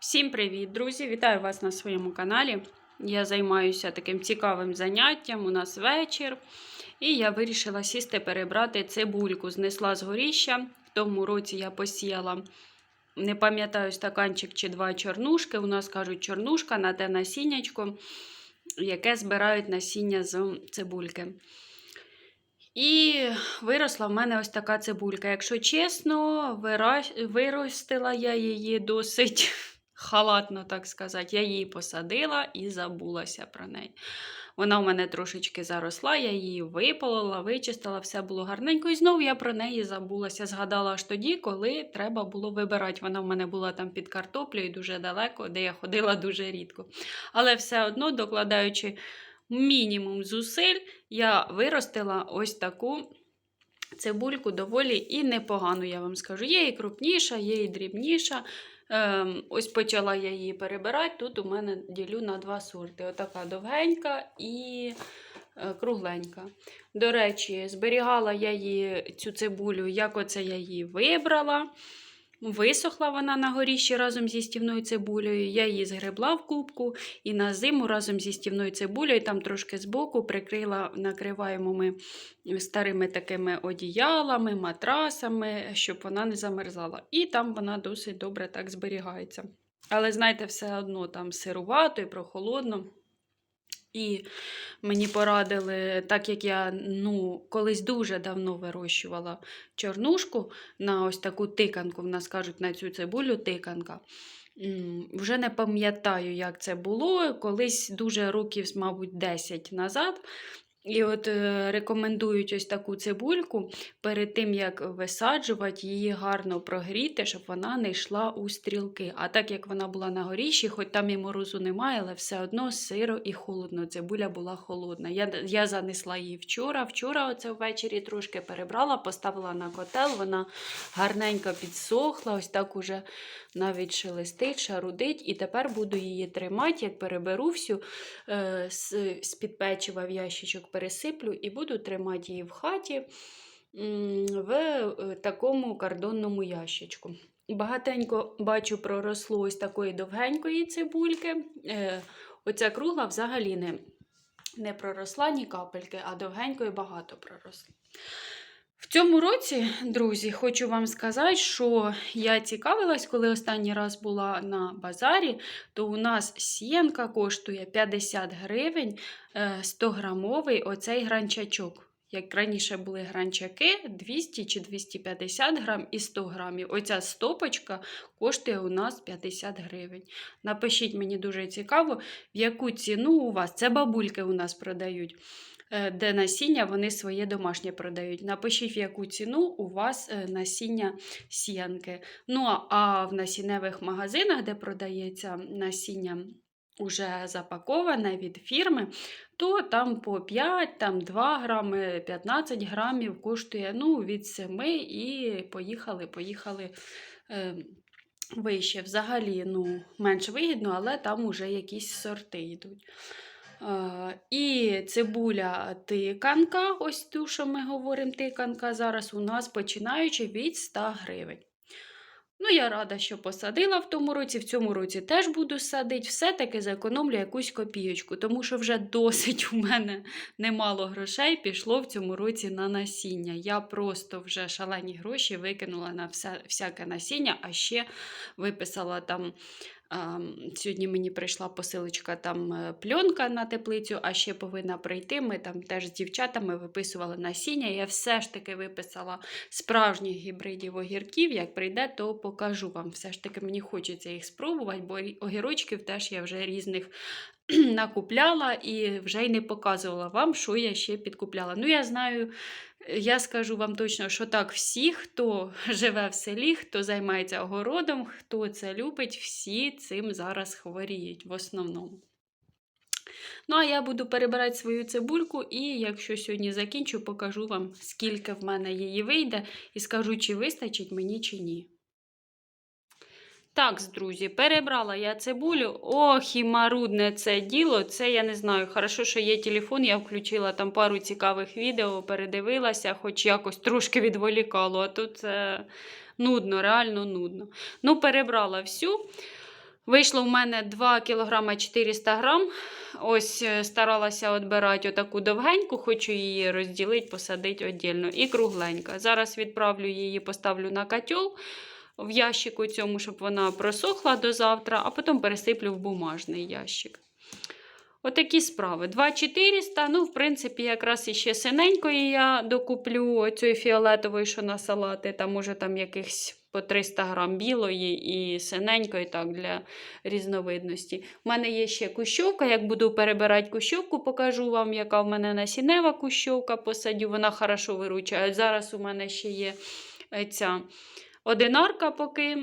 Всім привіт, друзі! Вітаю вас на своєму каналі. Я займаюся таким цікавим заняттям. У нас вечір. І я вирішила сісти перебрати цибульку. Знесла з горіща. В тому році я посіяла, не пам'ятаю, стаканчик чи два чорнушки. У нас кажуть, чорнушка на те насіннячко, яке збирають насіння з цибульки. І виросла в мене ось така цибулька. Якщо чесно, виростила я її досить халатно, так сказати. Я її посадила і забулася про неї. Вона в мене трошечки заросла, я її випалила, вичистила, все було гарненько. І знову я про неї забулася. Згадала аж тоді, коли треба було вибирати. Вона в мене була там під картоплею дуже далеко, де я ходила дуже рідко. Але все одно, докладаючи мінімум зусиль, я виростила ось таку цибульку доволі і непогану, я вам скажу. Є і крупніша, є і дрібніша. Ем, ось почала я її перебирати. Тут у мене ділю на два сорти. Отака довгенька і е, кругленька. До речі, зберігала я її цю цибулю, як оце я її вибрала. Висохла вона на горіщі разом зі стівною цибулею. Я її згребла в кубку і на зиму разом зі стівною цибулею, там трошки збоку прикрила, накриваємо ми старими такими одіялами, матрасами, щоб вона не замерзала. І там вона досить добре так зберігається. Але, знаєте, все одно там сирувато і прохолодно. І мені порадили, так як я ну, колись дуже давно вирощувала чорнушку на ось таку тиканку, в нас кажуть на цю цибулю тиканка. Вже не пам'ятаю, як це було. Колись дуже років, мабуть, 10 назад. І от е, рекомендують ось таку цибульку перед тим, як висаджувати, її гарно прогріти, щоб вона не йшла у стрілки. А так як вона була на горіші, хоч там і морозу немає, але все одно сиро і холодно. Цибуля була холодна. Я, я занесла її вчора. Вчора оце ввечері трошки перебрала, поставила на котел, вона гарненько підсохла, ось так уже навіть шелестить, шарудить. І тепер буду її тримати, як переберу всю е, з-під печива в ящичок пересиплю і буду тримати її в хаті в е, такому кардонному ящичку. Багатенько бачу, проросло ось такої довгенької цибульки. Е, Оця кругла взагалі не, не проросла ні капельки, а довгенької багато проросло. В цьому році, друзі, хочу вам сказати, що я цікавилась, коли останній раз була на базарі, то у нас сіянка коштує 50 гривень 100-грамовий оцей гранчачок. Як раніше були гранчаки 200 чи 250 грам і 100 грамів. Оця стопочка коштує у нас 50 гривень. Напишіть мені дуже цікаво, в яку ціну у вас це бабульки у нас продають. Е, Де насіння вони своє домашнє продають. Напишіть, в яку ціну у вас е, насіння сіянки. Ну а в насінневих магазинах, де продається насіння уже запаковане від фірми, то там по 5, там 2 грами, 15 грамів коштує ну, від 7 і поїхали, поїхали е, вище. Взагалі ну, менш вигідно, але там уже якісь сорти йдуть. Е, і цибуля тиканка, ось ту, що ми говоримо, тиканка зараз у нас починаючи від 100 гривень. Ну, я рада, що посадила в тому році, в цьому році теж буду садити. Все-таки зекономлю якусь копійочку, тому що вже досить у мене немало грошей пішло в цьому році на насіння. Я просто вже шалені гроші викинула на все, всяке насіння, а ще виписала там. Сьогодні мені прийшла посилочка там е, пленка на теплицю, а ще повинна прийти. Ми там теж з дівчатами виписували насіння. Я все ж таки виписала справжніх гібридів огірків. Як прийде, то покажу вам. Все ж таки мені хочеться їх спробувати, бо огірочків теж я вже різних накупляла і вже й не показувала вам, що я ще підкупляла. Ну, я знаю, я скажу вам точно, що так, всі, хто живе в селі, хто займається огородом, хто це любить, всі цим зараз хворіють в основному. Ну, а я буду перебирати свою цибульку, і якщо сьогодні закінчу, покажу вам, скільки в мене її вийде, і скажу, чи вистачить мені, чи ні. Так, друзі, перебрала я цибулю. Ох, і марудне це діло. Це я не знаю. Хорошо, що є телефон, я включила там пару цікавих відео, передивилася, хоч якось трошки відволікало, а тут це нудно, реально нудно. Ну, перебрала всю. Вийшло в мене 2 кг 400 грам. Ось е, старалася відбирати отаку довгеньку, хочу її розділити, посадити віддільно. І кругленька. Зараз відправлю її, поставлю на котел в ящику цьому, щоб вона просохла до завтра, а потім пересиплю в бумажний ящик. Отакі справи. 2400, ну, в принципі, якраз іще синенької я докуплю оцієї фіолетової, що на салати, там може там якихось по 300 грам білої і синенької, так, для різновидності. У мене є ще кущовка, як буду перебирати кущовку, покажу вам, яка в мене насінева кущовка посадю, вона хорошо виручає. Зараз у мене ще є е, ця одинарка поки.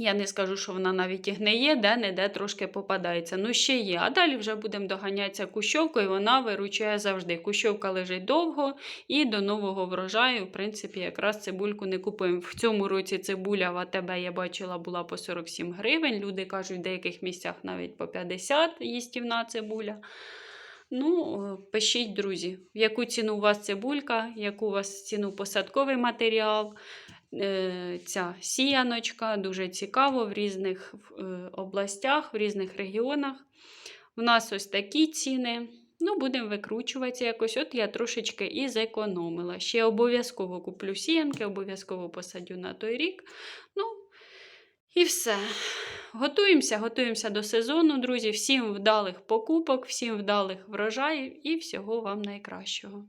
Я не скажу, що вона навіть і гниє, де-не-де трошки попадається. Ну, ще є. А далі вже будемо доганятися кущовкою, вона виручає завжди. Кущовка лежить довго і до нового врожаю, в принципі, якраз цибульку не купуємо. В цьому році цибуля в АТБ я бачила була по 47 гривень. Люди кажуть, в деяких місцях навіть по 50 їстівна цибуля. Ну, пишіть, друзі, яку ціну у вас цибулька, яку у вас ціну посадковий матеріал. Е, Ця сіяночка дуже цікаво в різних е, областях, в різних регіонах. У нас ось такі ціни. Ну, будемо викручуватися якось. От я трошечки і зекономила. Ще обов'язково куплю сіянки, обов'язково посадю на той рік. Ну, і все. Готуємося, готуємося до сезону, друзі. Всім вдалих покупок, всім вдалих врожаїв і всього вам найкращого.